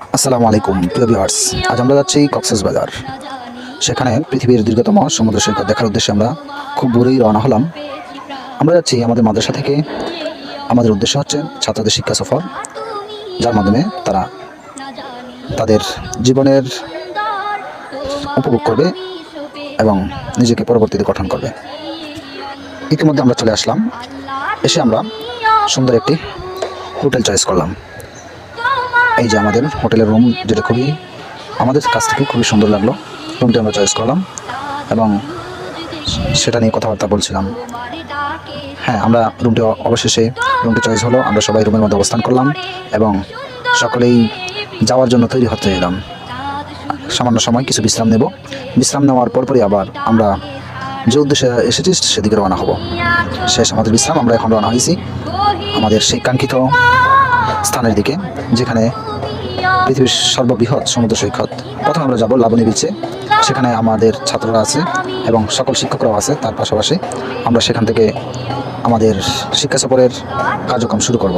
আসসালামু আলাইকুম, প্রিয় ভিউয়ার্স আজ আমরা যাচ্ছি কক্সেস বাজার। সেখানে পৃথিবীর দীর্ঘতম সমুদ্র সৈকত দেখার উদ্দেশ্যে আমরা খুব ভোরেই রওনা হলাম। আমরা যাচ্ছি আমাদের মাদ্রাসা থেকে। আমাদের উদ্দেশ্য হচ্ছে ছাত্রদের শিক্ষা সফর, যার মাধ্যমে তারা তাদের জীবনের উপভোগ করবে এবং নিজেকে পরবর্তীতে গঠন করবে। ইতিমধ্যে আমরা চলে আসলাম। এসে আমরা সুন্দর একটি হোটেল চয়েস করলাম। এই যে আমাদের হোটেলের রুম যেটা খুবই, আমাদের কাছ থেকে খুবই সুন্দর লাগল। রুমটি আমরা চয়েস করলাম এবং সেটা নিয়ে কথাবার্তা বলছিলাম। হ্যাঁ আমরা রুমটি অবশেষে রুমটি চয়েস হলো। আমরা সবাই রুমের মধ্যে অবস্থান করলাম এবং সকলেই যাওয়ার জন্য তৈরি হতে এলাম। সামান্য সময় কিছু বিশ্রাম নেব। বিশ্রাম নেওয়ার পরপরই আবার আমরা যে উদ্দেশ্যে এসেছি সেদিকে রওনা হব। শেষ আমাদের বিশ্রাম, আমরা এখন রওনা হয়েছি। আমাদের সেই কাঙ্ক্ষিত স্থানের দিকে, যেখানে পৃথিবীর সর্ববৃহৎ সমুদ্র সৈকত। প্রথমে আমরা যাব লাবণী বিচে সেখানে আমাদের ছাত্ররা আছে এবং সকল শিক্ষকরাও আছে, তার পাশাপাশি আমরা সেখান থেকে আমাদের শিক্ষা সফরের কার্যক্রম শুরু করব।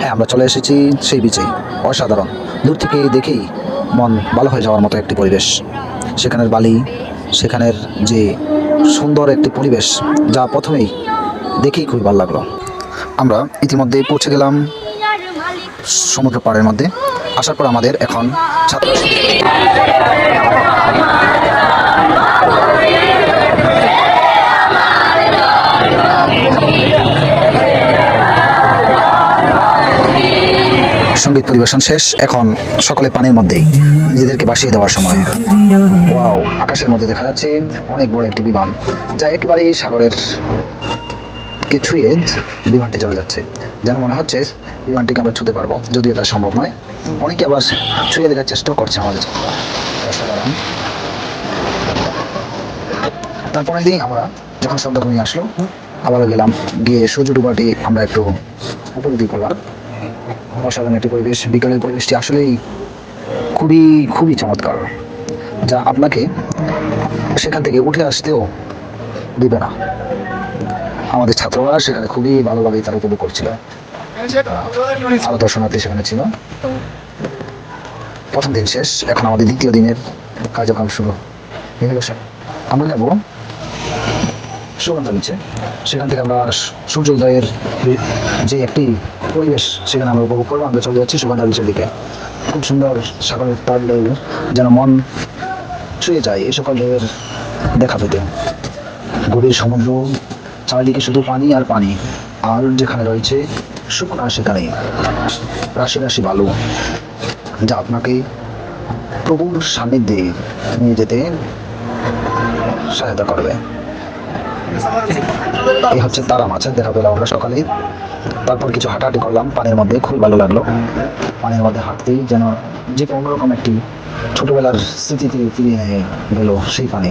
হ্যাঁ আমরা চলে এসেছি সেই বিচেই অসাধারণ। দূর থেকে দেখেই মন ভালো হয়ে যাওয়ার মতো একটি পরিবেশ। সেখানের বালি, সেখানের যে সুন্দর একটি পরিবেশ, যা প্রথমেই দেখেই খুবই ভালো লাগল। আমরা ইতিমধ্যে পৌঁছে গেলাম সমুদ্র পাড়ের মধ্যে। আসার পর আমাদের এখন ছাত্র সংগীত পরিবেশন শেষ। এখন সকলে পানির মধ্যেই নিজেদেরকে বাসিয়ে দেওয়ার সময়। ওয়াও, আকাশের মধ্যে দেখা যাচ্ছে অনেক বড় একটি বিমান। যা একেবারেই সাগরের কে ছুঁয়ে বিমানটি চলে যাচ্ছে। যেন মনে হচ্ছে বিমানটিকে আমরা ছুতে পারব, যদিও এটা সম্ভব নয়। অনেকে আবার ছুঁয়ে দেখার চেষ্টাও করছে আমাদের। তারপরে দিন আমরা যখন শব্দ আসলো, আবারও গেলাম। গিয়ে সূর্য ডুবাটি আমরা একটু উপলব্ধি করলাম। অসাধারণ একটি পরিবেশ, বিকালের পরিবেশটি আসলেই খুবই খুবই চমৎকার, যা আপনাকে সেখান থেকে উঠে আসতেও দিবে না। আমাদের ছাত্ররা সেখানে খুবই ভালোভাবেই তারা উপভোগ করছিল। দর্শনার্থী সেখানে ছিল। প্রথম দিন শেষ, এখন আমাদের দ্বিতীয় দিনের কার্যক্রম শুরু। আমরা যাব সুগন্ধ সেখান থেকে আমরা সূ- সূর্য উদয়ের যে একটি পরিবেশ, সেখানে আমরা উপভোগ করব। আমরা চলে যাচ্ছি সুগন্ধা নিচের দিকে। খুব সুন্দর সাগরের তার যেন মন ছুঁয়ে যায় এই সকল দেখা পেতে। গভীর সমুদ্র চারিদিকে শুধু পানি আর পানি। আর যেখানে রয়েছে শুকনা, সেখানে রাশি রাশি বালু। যা আপনাকে প্রভুর সান্নিধ্যে নিয়ে যেতে সহায়তা করবে। এই হচ্ছে তারা মাছের দেখা পেলাম আমরা সকালে। তারপর কিছু হাঁটাহাঁটি করলাম, পানির মধ্যে খুব ভালো লাগল। পানির মধ্যে হাঁটতেই যেন যে অন্যরকম একটি ছোটবেলার স্মৃতিতে ফিরে গেল সেই পানি।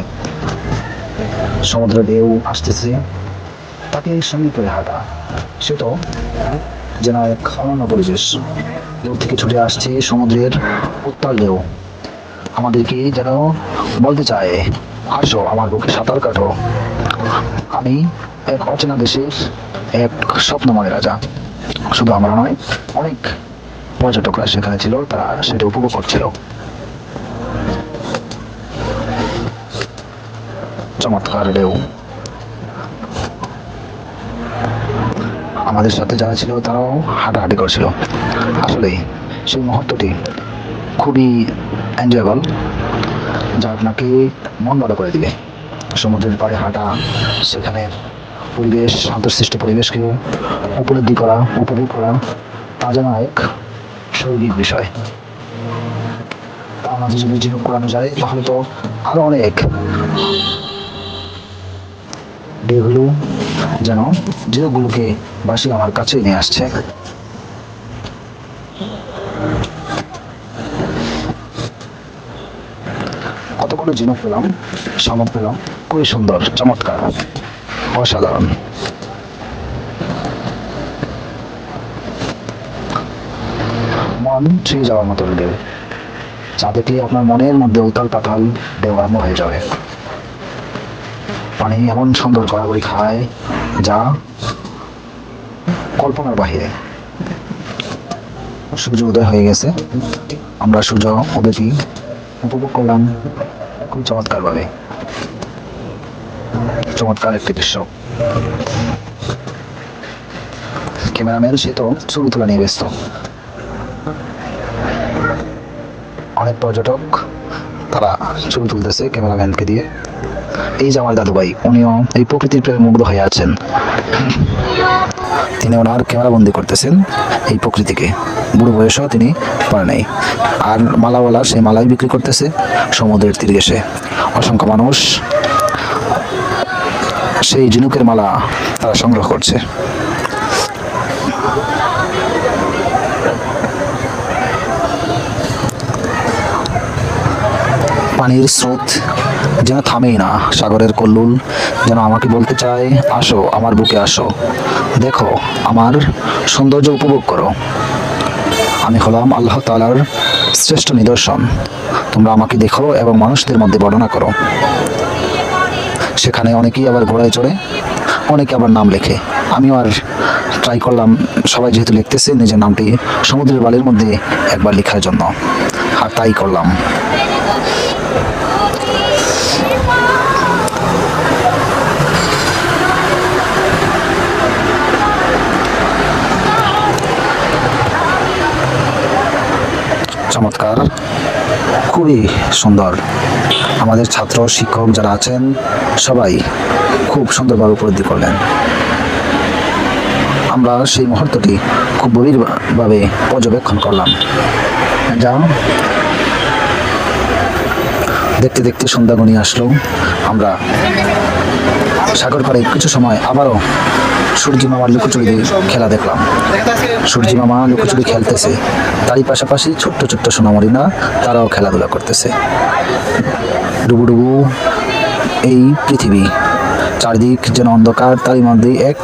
সমুদ্র ঢেউ আসতেছে। তাকে সঙ্গে করে হাঁটা। সে তো যেন এক অনন্য পরিবেশ দূর থেকে ছুটে আসছে সমুদ্রের উত্তাল ঢেউ। আমাদেরকে যেন বলতে চায়, আসো, আমার বুকে সাঁতার কাটো। আমি এক অচেনা দেশের এক স্বপ্নময় রাজা। শুধু আমরা নয়, অনেক পর্যটকরা সেখানে ছিল, তারা সেটা উপভোগ করছিল। চমৎকার ঢেউ। আমাদের সাথে যারা ছিল, তারাও হাঁটাহাঁটি করছিল। আসলে সেই মুহূর্তটি খুবই এনজয়েবল যা আপনাকে মন ভালো করে দিবে। সমুদ্রের পাড়ে হাঁটা, সেখানে পরিবেশ আন্তঃসৃষ্ট পরিবেশকে উপলব্ধি করা, উপভোগ করা, তা যেন এক শৈলিক বিষয়। তার মাঝে যদি জীবন করানো যায়, তাহলে তো আরও অনেক। ঢেউগুলো যেন ঢেউগুলোকে বাসি আমার কাছে নিয়ে আসছে। কতগুলো ঝিনুক পেলাম, শামুক পেলাম, খুবই সুন্দর, চমৎকার, অসাধারণ। মন ছুঁয়ে যাওয়ার মতো ঢেউ চা দেখলে আপনার মনের মধ্যে উতাল পাতাল দেওয়ার হয়ে যাবে? পানি এমন সুন্দর গড়াগড়ি খায় যা কল্পনার বাহিরে। সূর্য উদয় হয়ে গেছে। আমরা সূর্য উদয়টি উপভোগ করলাম খুব চমৎকারভাবে। চমৎকার একটি দৃশ্য। ক্যামেরাম্যান সে তো ছবি তোলা নিয়ে ব্যস্ত। অনেক পর্যটক তারা ছবি তুলতেছে ক্যামেরাম্যানকে দিয়ে। এই যে আমার উনিও এই প্রকৃতির প্রেমে মুগ্ধ হয়ে আছেন। তিনি ওনার ক্যামেরাবন্দি করতেছেন এই প্রকৃতিকে। বুড়ো বয়সেও তিনি পারে নাই। আর মালাওয়ালা সেই মালাই বিক্রি করতেছে সমুদ্রের তীরে এসে অসংখ্য মানুষ সেই ঝিনুকের মালা তারা সংগ্রহ করছে। পানির স্রোত যেন থামেই না সাগরের কল্লুল, যেন আমাকে বলতে চায়, আসো, আমার বুকে আসো। দেখো, আমার সৌন্দর্য উপভোগ করো। আমি হলাম আল্লাহ তালার শ্রেষ্ঠ নিদর্শন। তোমরা আমাকে দেখো এবং মানুষদের মধ্যে বর্ণনা করো। সেখানে অনেকেই আবার ঘোড়ায় চড়ে, অনেকে আবার নাম লেখে। আমিও আর ট্রাই করলাম, সবাই যেহেতু লিখতেছে, নিজের নামটি সমুদ্রের বালির মধ্যে একবার লেখার জন্য। আর তাই করলাম। চমৎকার, খুবই সুন্দর। আমাদের ছাত্র, শিক্ষক যারা আছেন, সবাই খুব সুন্দরভাবে উপলব্ধি করলেন। আমরা সেই মুহূর্তটি খুব গভীরভাবে পর্যবেক্ষণ করলাম। যা দেখতে দেখতে সন্ধ্যা আসলো। আমরা সাগর পাড়ে কিছু সময় আবারও সূর্যি মামার লুকোচুরি খেলা দেখলাম। সূর্যি মামা লুকোচুরি খেলতেছে, তারই পাশাপাশি ছোট্ট ছোট্ট সোনামরিনা তারাও খেলাধুলা করতেছে। ডুবুডুবু ডুবু এই পৃথিবী, চারিদিক যেন অন্ধকার, তারই মধ্যে এক